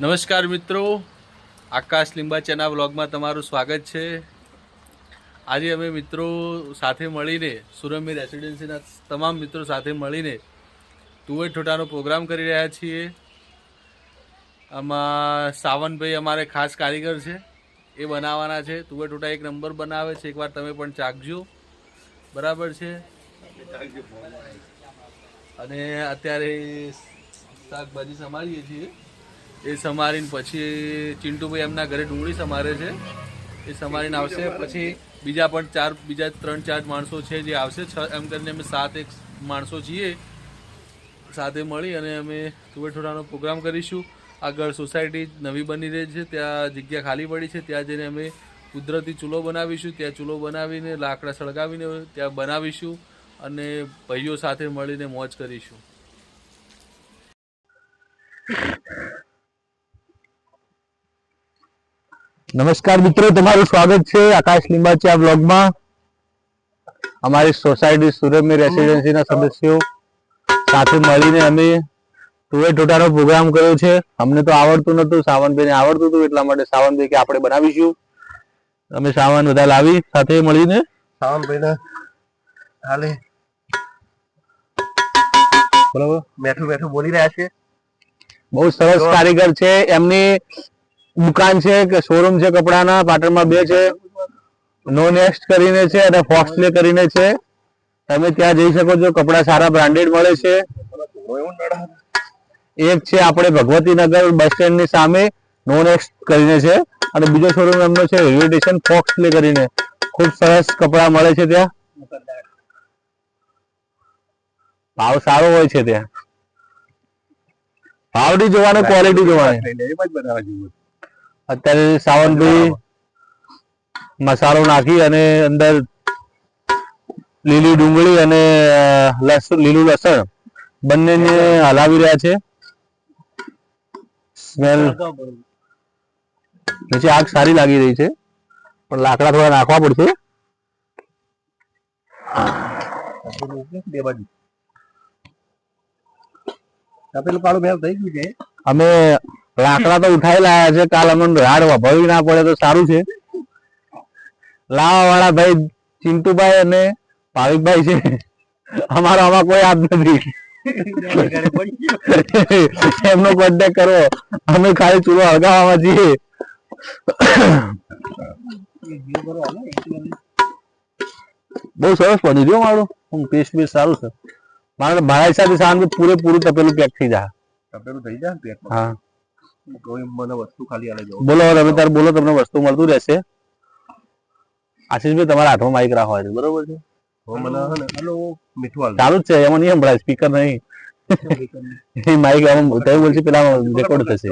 નમસ્કાર મિત્રો. આકાશ લીંબાચાના વ્લોગમાં તમારું સ્વાગત છે. આજે અમે મિત્રો સાથે મળીને સુરમી રેસિડેન્સીના તમામ મિત્રો સાથે મળીને તુવેર ઠોટાનો પ્રોગ્રામ કરી રહ્યા છીએ. આમાં સાવનભાઈ અમારે ખાસ કારીગર છે, એ બનાવવાના છે. તુવેર ઠોટા એક નંબર બનાવે છે, એકવાર તમે પણ ચાખજો. બરાબર છે? અને અત્યારે શાકભાજી સમારીએ છીએ. એ સમારીને પછી ચિંટુભાઈ એમના ઘરે ડુંગળી સમારે છે. એ સમારીને આવશે. પછી બીજા પણ ચાર, બીજા ત્રણ, ચાર માણસો છે જે આવશે. છ, એમ કરીને અમે સાત એક માણસો છીએ. સાથે મળી અને અમે તુવેર ઠોડાનો પ્રોગ્રામ કરીશું. આગળ સોસાયટી નવી બની રહી છે. ત્યાં જગ્યા ખાલી પડી છે. ત્યાં જઈને અમે કુદરતી ચૂલો બનાવીશું. ત્યાં ચૂલો બનાવીને લાકડા સળગાવીને ત્યાં બનાવીશું અને ભાઈઓ સાથે મળીને મોજ કરીશું. નમસ્કાર મિત્રો તમારું સ્વાગત છે આકાશ લીંબાચા બ્લોગમાં અમારી સોસાયટી સુરતની રેસિડેન્સીના સદસ્યો સાથે મળીને અમે ટુએ ટોટાનો પ્રોગ્રામ કર્યો છે. અમને તો આવડતું નતું સાવનભાઈને આવડતું હતું એટલા માટે સાવનભાઈ કે આપણે બનાવીશું. અમે સાવન બધા લાવી સાથે મળીને. સાવનભાઈ ને હાલે. બરાબર? બેઠું બેઠું બોલી રહ્યા છે. બહુ સરસ કારીગર છે. એમની દુકાન છે કે શોરૂમ છે કપડાના, પાટણમાં બે છે. નો નેક્સ્ટ કરીને છે અને ફોક્સલે કરીને છે. તમે ત્યાં જઈ શકો છો, કપડા સારા બ્રાન્ડેડ મળે છે. એક છે આપણે ભગવતીનગર બસ સ્ટેન્ડની સામે નો નેક્સ્ટ કરીને છે. અને બીજો શોરૂમ એમનો છે, રેલવે સ્ટેશન ફોક્સલે કરીને. ખૂબ સરસ કપડા મળે છે ત્યાં. ભાવ સારો હોય છે ત્યાં. ભાવ જોવાની જોવાનો. ક્વોલિટી જોવાની એમ જ બનાવવા જેવું અત્યારે સાવનભાઈ મસાલો નાખી અને અંદર લીલી ડુંગળી અને લસણ લીલું લસણ બંનેને હલાવી રહ્યા છે. સ્મેલ નીચે આગ સારી લાગી રહી છે. પણ લાકડા થોડા નાખવા પડશે. અમે લાકડા તો ઉઠાઈ લાયા છે કાલ અમને રાડ વભાવી ના પડે તો સારું છે. લાવા વાળા ભાઈ ચિંટુભાઈ અને ભાવિકભાઈ છે. અમારો આમાં કોઈ હાથ નથી. એમનો કોન્ટેક કરો. અમે ખાલી ચૂલો હળગાવવામાં છીએ. બહુ સરસ છે હો મારું. ટેસ્ટ બી સારું છે. મારે મારા હિસાબે સાંજે પૂરેપૂરું તપેલું પેક થઈ જાય. તપેલું થઈ જાય પેક હા. મને વસ્તુ ખાલી આલે જવું બોલો તમે તાર બોલો તમને વસ્તુ મળતું રહેશે. આશીષભાઈ તમારા હાથમાં માઇક રાખવા છે બરોબર છે? મને હે મીઠું ચાલુ જ છે એમાં નહીં સંભળાય સ્પીકર નહીં. એ માઇક આમ તમે બોલશે પેલા રેકોર્ડ થશે.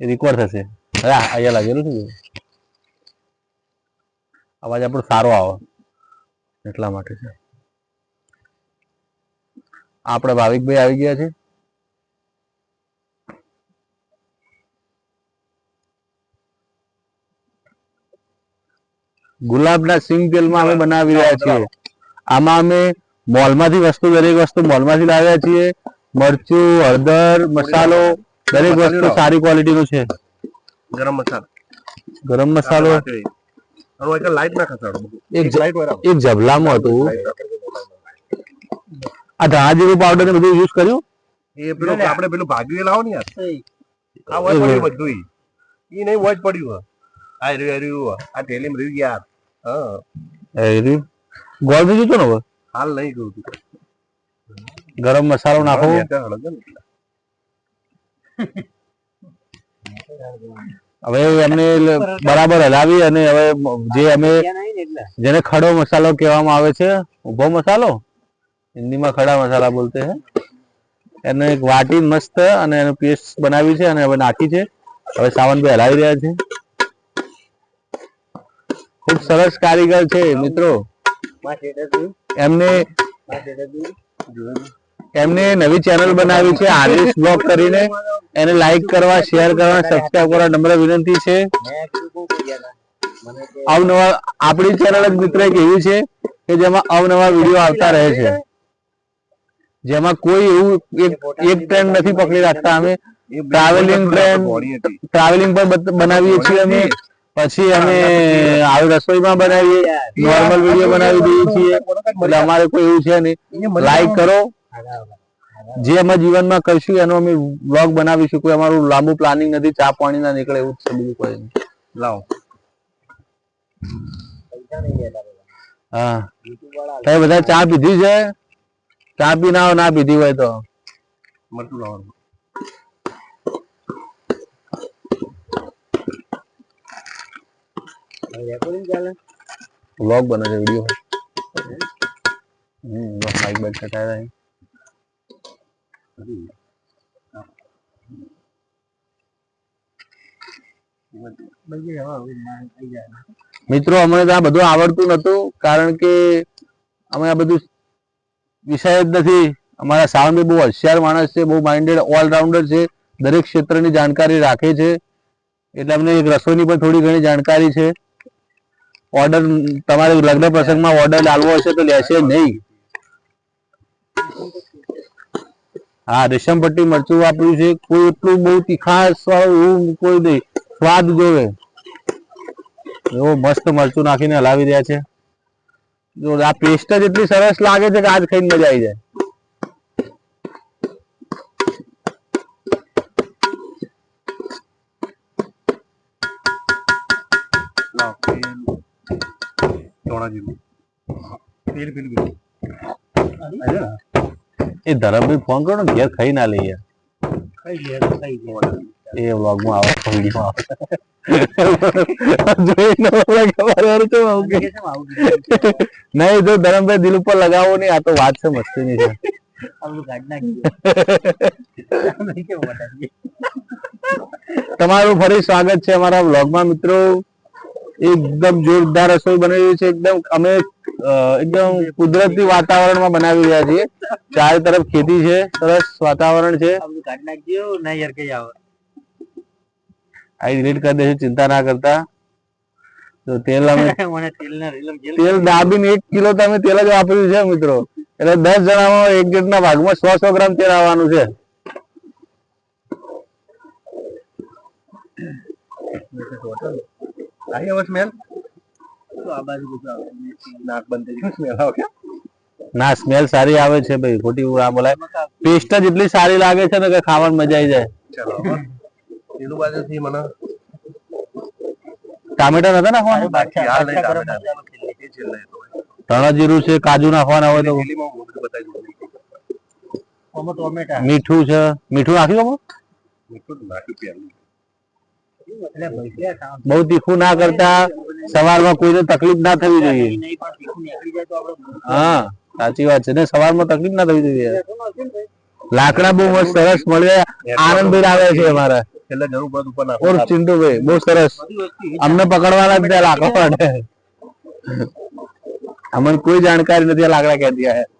એ રેકોર્ડ થશે. અરે અહીંયા લાગેલું છે? અવાજ આપણો સારો આવે એટલા માટે છે. આપણે ભાવિકભાઈ આવી ગયા છે. ગુલાબના સિંગ તેલમાં અમે બનાવી રહ્યા છીએ. આમાં અમે મોલમાંથી વસ્તુ દરેક વસ્તુ મોલમાંથી લાવ્યા છીએ. મરચું હળદર મસાલો દરેક વસ્તુ સારી ક્વોલિટીનું છે. ગરમ મસાલો. ગરમ મસાલો. એક જબલામાં હતું. આ ધાણા જીરું પાવડર ને બધું યુઝ કર્યું? એ પેલું આપણે પેલું ભાગ્યું લાવો ને યાર. આ વજ પડ્યું બધું એ નહીં વજ પડ્યું આ રહ્યું આ ટેલીમ રહ્યું હા. એ ગોળ બીજું હતું ને હવે? હાલ નહીં કહું તું ગરમ મસાલો નાખો. હવે એમને બરાબર હલાવી અને હવે જે અમે જેને ખડો મસાલો કહેવામાં આવે છે ઊભો મસાલો હિન્દીમાં ખડા મસાલા બોલતે હે એને એક વાટી મસ્ત અને એનો પેસ્ટ બનાવી છે અને હવે નાખી છે. હવે સાવનભાઈ હલાવી રહ્યા છે. ખૂબ સરસ કારીગર છે, મિત્રો. એમને એમને નવી ચેનલ બનાવી છે આદેશ બ્લોગ કરીને. એને લાઈક કરવા શેર કરવા સબસ્ક્રાઇબ કરવા નમ્ર વિનંતી છે. અવનવા, આપણી ચેનલ જ મિત્ર એક એવી છે કે જેમાં અવનવા વીડિયો આવતા રહે છે. જેમાં કોઈ એવું એક ટ્રેન્ડ નથી પકડી રાખતા અમે. ટ્રાવેલિંગ હતી. ટ્રાવેલિંગ પર બનાવીએ છીએ અમે. પછી અમે આવી રસોઈમાં બનાવીએ. નોર્મલ વીડિયો બનાવી દઈએ છીએ. એટલે અમારે કોઈ એવું છે નહીં. લાઈક કરો. જે અમે જીવનમાં કરશું એનો અમે વ્લોગ બનાવીશું. કોઈ અમારું લાંબુ પ્લાનિંગ નથી ચા પાણી ના નીકળે એવું છે બીજું કોઈ નહીં. લાવો. હા. તમે બધા ચા પીધી છે? ચા પી ના ના પીધી હોય તો. મરતું લાવવાનું. વ્લોગ બને છે વિડિયો હમ, બસ માઈક બાઈક સટાય રહી મિત્રો, અમને આ બધું આવડતું નતું કારણ કે અમે આ બધું વિષય જ નથી. અમારા સાવંત બહુ હોશિયાર માણસ છે, બહુ માઇન્ડેડ ઓલરાઉન્ડર છે, દરેક ક્ષેત્રની જાણકારી રાખે છે. એટલે અમને એક રસોઈની પણ થોડી ઘણી જાણકારી છે. ઓર્ડર, તમારે લગ્ન પ્રસંગમાં ઓર્ડર લાવવો હશે તો લેશે નહીં. હા, રેશમ પટ્ટી મરચું વાપર્યું છે. કોઈ એટલું બહુ તીખાસ એવું કોઈ નહીં. સ્વાદ જોવે. એવો મસ્ત મરચું નાખીને હલાવી રહ્યા છે. જો આ પેસ્ટ જ એટલી સરસ લાગે છે કે આજ ખાઈને મજા આવી જાય. એ ધરમભાઈ ફોન કરો ને ઘેર ખાઈ ના લઈએ. એ વ્લોગમાં આવે આવે. જો ધરમભાઈ દિલ ઉપર લગાવો નહીં આ તો વાત છે મસ્તીની છે. તમારું ફરી સ્વાગત છે અમારા વ્લોગમાં મિત્રો. એકદમ જોરદાર રસોઈ બનાવી છે. એકદમ અમે એકદમ કુદરતી વાતાવરણમાં બનાવી રહ્યા છીએ. ચારે તરફ ખેતી છે. સરસ વાતાવરણ છે. આ ડિલીટ કરી દેશું ચિંતા ના કરતા. તો તેલ અમે તેલ દાબીને એક કિલો તમે તેલ જ વાપર્યું છે મિત્રો. એટલે દસ જણામાં એક જણના ભાગમાં સો સો ગ્રામ તેલ આવવાનું છે. આવી આવો? સ્મેલ નાક બંધ થઈ ગયું. સ્મેલ આવે ના સ્મેલ સારી આવે છે ભાઈ. ખોટી આ બોલાય. પેસ્ટ જ એટલી સારી લાગે છે ને કે ખાવાની મજા આવી જાય. ચલો પેલું બાજુથી મને ટામેટા નતા નાખવાના? બાકી ટામેટા. ધણા જીરું છે કાજુ નાખવાના હોય તો. મીઠું છે. મીઠું નાખ્યું મીઠું નાખ્યું. બહુ તીખું ના કરતા સવારમાં કોઈને તકલીફ ના થવી જોઈએ. હા સાચી વાત છે. ને સવારમાં તકલીફ ના થવી જોઈએ. લાકડા બહુ મસ્ત સરસ મળે. આનંદભાઈ આવે છે અમારા. એટલે જરૂર પડે ઉપર નાખો. ઓર ચિંટુભાઈ બહુ સરસ. અમને પકડવાના જ લાકડા માટે અમને કોઈ જાણકારી નથી લાકડા ક્યાંથી આયા.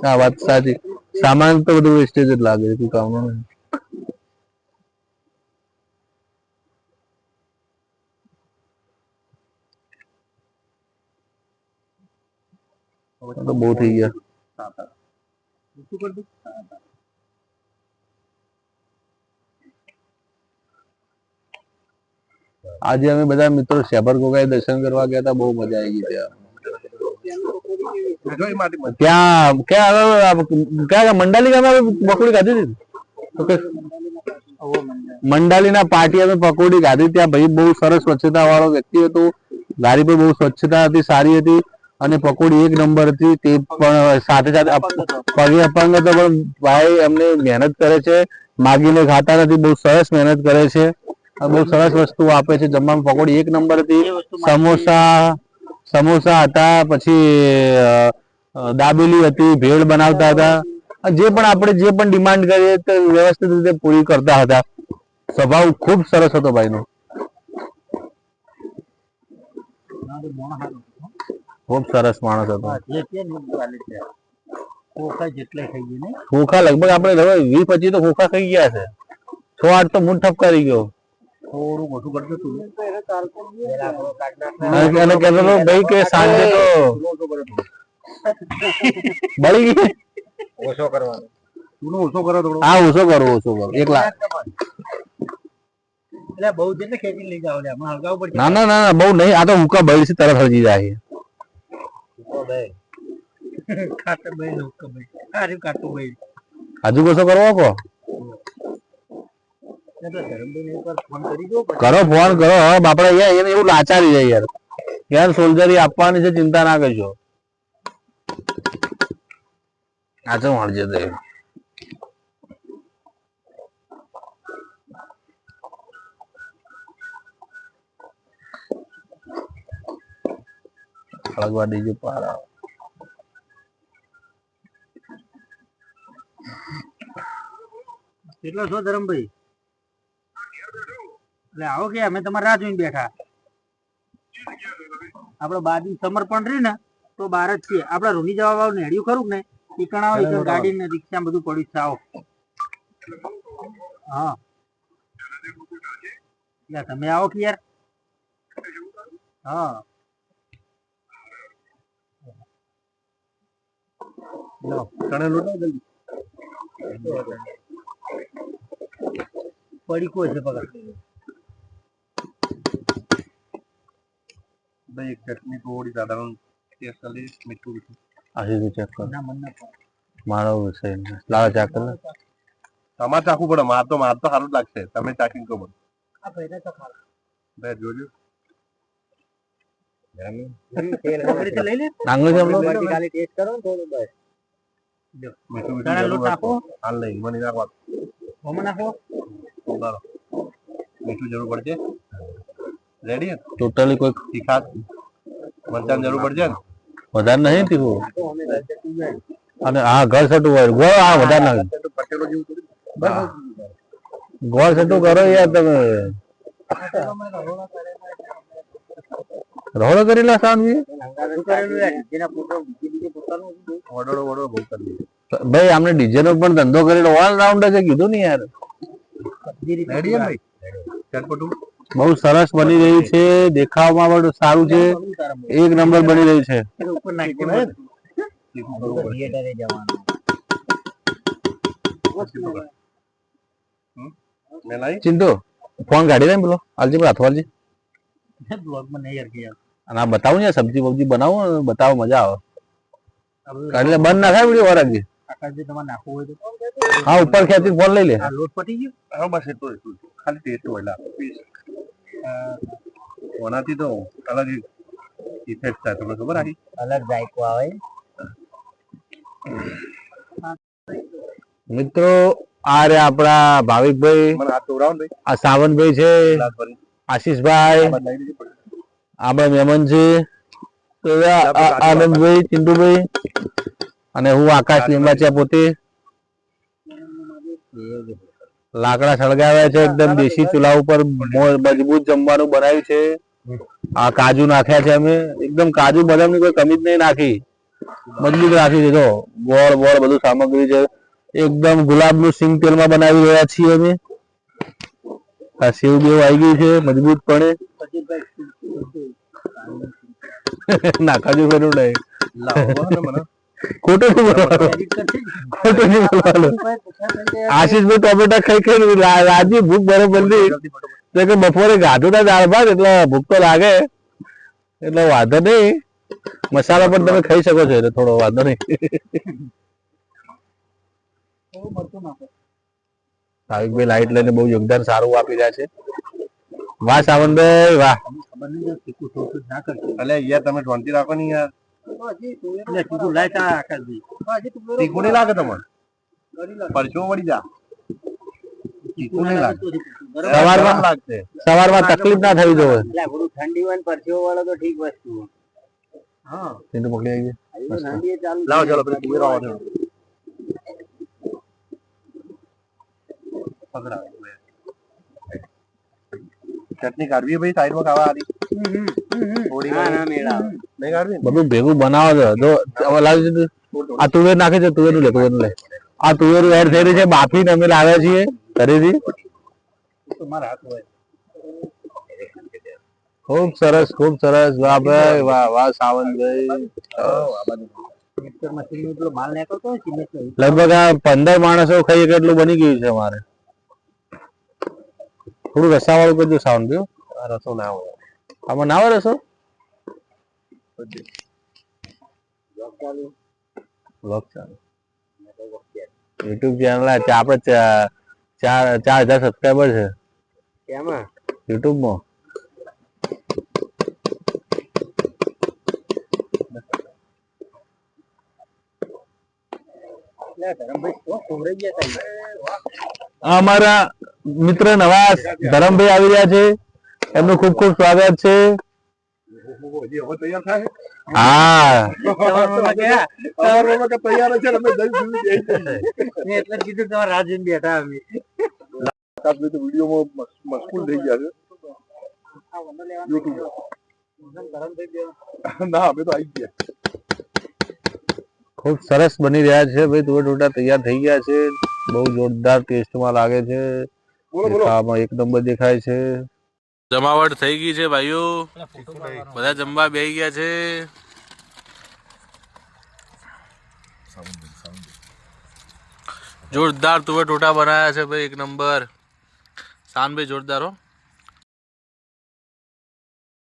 હા વાત સાચી સામાન તો બધું વેસ્ટેજ જ લાગે છે કોઈ કામનું નથી. આ તો બહુ થઈ ગયા આજે અમે બધા મિત્રો શેભર ગોગાઈ દર્શન કરવા ગયા હતા બહુ મજા આવી ગઈ ત્યાં જો એ માટે મત. મંડાલી પકોડી ખાધી હતી? મંડાલી ના અમે પકોડી ખાધી. ત્યાં ભાઈ બહુ સરસ સ્વચ્છતા વાળો વ્યક્તિ હતો. ગાડી પર બહુ સ્વચ્છતા હતી, સારી હતી. અને પકોડી એક નંબર હતી. તે પણ સાથે સાથે પગે અપંગ હતો, પણ ભાઈ એમને મહેનત કરે છે. માગીને ખાતા નથી. બહુ સરસ મહેનત કરે છે. બહુ સરસ વસ્તુ આપે છે. જમવામાં પકોડી એક નંબર હતી. સમોસા સમોસા હતા પછી દાબેલી હતી ભેળ બનાવતા હતા. જે પણ આપણે જે પણ ડિમાન્ડ કરીએ તે વ્યવસ્થિત રીતે પૂરી કરતા હતા. સ્વભાવ ખૂબ સરસ હતો ભાઈનો. ખૂબ સરસ માણસ હતો. ખોખા લગભગ આપણે વીસ પચીસ તો ખોખા ખાઈ ગયા છે. છ આઠ તો મૂળ ઠપકારી ગયો. થોડું ઓછું કરજો તું અને કહેતો હતો ભાઈ કે સાંજે તો બળી ગઈ. ઓછો કરવાનો. તું ઓછો કરો થોડો. હા ઓછો કરો ઓછો કરો. એકલા. ના ના ના બહુ નહીં. આ તો હુકા બળી છે તરત હળગી જાય હજુ કશો કરવો કો? કરી ફોન કરો બાપડે યાર એને એવું લાચારી જાય યાર. યાર સોલ્જરી આપવાની છે ચિંતા ના કરજો. આ તો મળજે તે હળગવા દેજો પારા. કેટલો છો ધરમભાઈ? એટલે આવો કે અમે તમારે રાહ જોઈને બેઠા. આપડે બાજુ સમર્પણ રહી ને તો બાર જ છીએ. આપડે રૂની જવા વાળું નેડ્યું ખરું ને આવે ઈકણ ગાડી ને રિક્ષા બધું પડ્યું છે આવો. હા. એટલે તમે આવો કે યાર. હા. લો લોટ જલ્દી. પડીકો છે પકડ એક ચટણી થોડી સાધારણ ટેસ્ટ કરી મીઠું મીઠું આશી ચેક કર ના મન ના પડે. મારો વિષય લાવ ચેક કર લે. તમારે ચાખવું પડે માર તો માર તો સારું લાગશે તમે ચાખીને કહો આ ભાઈને બે જોજો આંગળીથી લઈ લે આંગળી ખાલી ટેસ્ટ કરો ને થોડું બસ મીઠું મીઠું ચણા જરૂર લોટ નાખો હાલ નહીં મને નાખવા હોમો નાખો મીઠું જરૂર પડશે રેડી ટોટલી કોઈ તીખાસ મરચાં જરૂર પડશે ને? વધારે નહીં તીખું. અને હા ઘર સટું હોય. ગોળ હા વધારે હા. ગોળ સટું કરો યાર તમે. રોડો કરેલું દીધું. ભાઈ આમને ડીજે નો પણ ધંધો કરેલો. ઓલ રાઉન્ડ છે કીધું ને યાર. રેડી ભાઈ? ચટપટું બહુ સરસ બની રહ્યું છે દેખાવમાં પણ સારું છે. એક નંબર બની રહ્યું છે. એટલે ચિંતો ફોન કાઢી દે બોલો હાલજી પેલો હાથો હાલજી. બ્લોગમાં નહીં યાર કે યાર. અને આ બતાવું ને સબ્જી બબ્જી બનાવો ને બતાવો મજા આવે. આ બધું ના થાય વીડિયો વરાગી તમારે નાખવું હોય તો હા ઉપર ખેંચી ફોન લઈ લે. આ લોટ પટી ગયો? બસ એટલું એટલું ખાલી ટેસ્ટ હોય ઓનાથી તો અલગ ઇફેક્ટ થાય તમને ખબર આખી? અલગ જાયકો આવે. મિત્રો આ રે આપણા ભાવિકભાઈ આ સાવનભાઈ છે આશીષભાઈ આપણા મહેમાન છે તો આ- આ- આનંદભાઈ ચિંટુભાઈ અને હું આકાશ લીંબાચિયા પોતે. લાકડા સળગાવ્યા છે એકદમ દેશી ચૂલા ઉપર મો- મજબૂત જમવાનું બનાવ્યું છે. આ કાજુ નાખ્યા છે અમે. એકદમ કાજુ બદામની કોઈ કમી જ નહીં નાખી. મજબૂત રાખી જો ગોળ બોળ બધું સામગ્રી છે. એકદમ ગુલાબનું સિંગ તેલમાં બનાવી રહ્યા છીએ અમે. આ સેવ બેવ આવી ગયું છે મજબૂત પણે ના કાજુ કર્યું નહીં. ને ખોટું નહીં બોલવાનું. ખોટું નહીં બોલવાનું. ભાઈ. આશીષભાઈ ટોમેટા ખાઈ ખાઈ રાજી ભૂખ બરોબર નહીં. કે બપોરે ગાધું ના દાળ ભાત એટલે ભૂખ તો લાગે. એટલે વાંધો નહીં. મસાલા પણ તમે ખાઈ શકો છો એટલે થોડો વાંધો નહીં. નાખો. લાઈટ લઈને બહુ યોગદાન સારું આપી રહ્યા છે. વાહ સાવનભાઈ વાહ. ખબર નહીં યાર તમે શાંતિ રાખો ને યાર. એટલે કીધું લાય તા આકાશભાઈ. તીખું નહીં લાગે તમને? પરચો વળી જા. તીખું નહીં લાગે. સવારમાં લાગશે. સવારમાં તકલીફ ના થવી જોઈએ. એટલે આ બધું ઠંડી હોય ને વાળો તો ઠીક વસ્તુ હા. ચિંટુ પકડી આવી હજુ તો ઠંડી એ ચાલુ લાવો ચાલો પેલી કુવેરો આવો પકડાવો. ચટણી કાઢવી ભાઈ સાઈડમાં ખાવા આવે. ને? બધું ભેગું બનાવો છો. લાવી આ તુવેર નાખે છે તુવેર લે તુવેર લે. આ તુવેર એડ થઈ રહી છે બાફીને અમે લાવ્યા છીએ ઘરેથી. ખૂબ સરસ ખૂબ સરસ. વાહ ભાઈ વાહ વાહ નો નો લગભગ આ પંદર માણસો ખાઈ એટલું બની ગયું છે અમારે. થોડું રસાવાળું કરજો સાઉન્ડ ભાઈ રસો ના હોય. આમાં ના આવે Vlog ચેનલ આપણે ચાર ચાર હજાર સબસ્ક્રાઈબર છે. કેમાં? YouTube માં. ધરમભાઈ શું ખોવરાઈ ગયા તા આ અમારા મિત્ર નવા ધરમભાઈ આવી રહ્યા છે. એમનું ખૂબ ખૂબ સ્વાગત છે. હજી હવે તૈયાર થાય હા. સવારમાં ગયા સવારમાં કે તૈયાર છે અમે જઈ સુધી જઈ જઈએ. મેં એટલે કીધું તમારે રાહ જોઈને બેઠા અમે. આકાશભાઈ તો વિડીયોમાં મશગુલ થઈ ગયા છે ના અમે તો આવી ગયા ખૂબ સરસ બની રહ્યા છે ભાઈ. તુવેર ટોટા તૈયાર થઈ ગયા છે. બહુ જોરદાર ટેસ્ટમાં લાગે છે. ખાવામાં એક નંબર દેખાય છે. જમાવટ થઈ ગઈ છે ભાઈઓ. બધા જમવા બે ગયા છે. જોરદાર તુવે ટોટા બનાયા છે ભાઈ એક નંબર. શાનભાઈ જોરદાર હો.